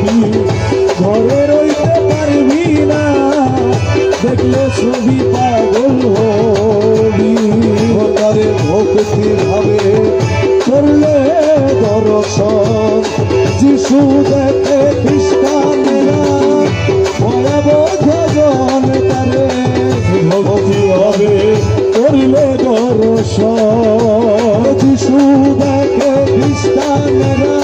পাখি ঘরে রইতে পারবি না। দেখলে ছবি পাগল হবি। তাদের ভক্তি ভাবে চললে দর্শন। যিশু দেখে খ্রিস্টানেরা ভয়া বোঝন তারে। ভক্তি হবে করলে দর্শন। যিশু দেখে খ্রিস্টানেরা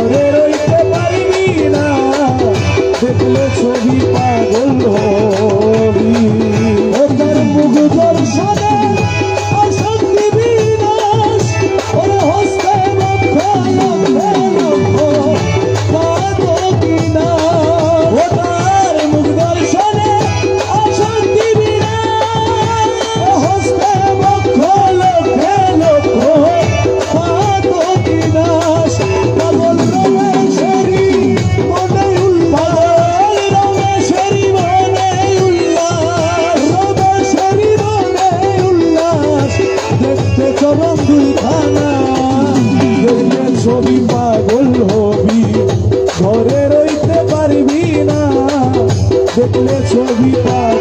ঘরে রইতে পারবি না দেখলে ছবি পাগল হবি। ওদের মুখ দেখতে চরম দুইখানা? দেখলে ছবি পাগল হবি ঘরে রইতে পারবি না। দেখলে ছবি পাগল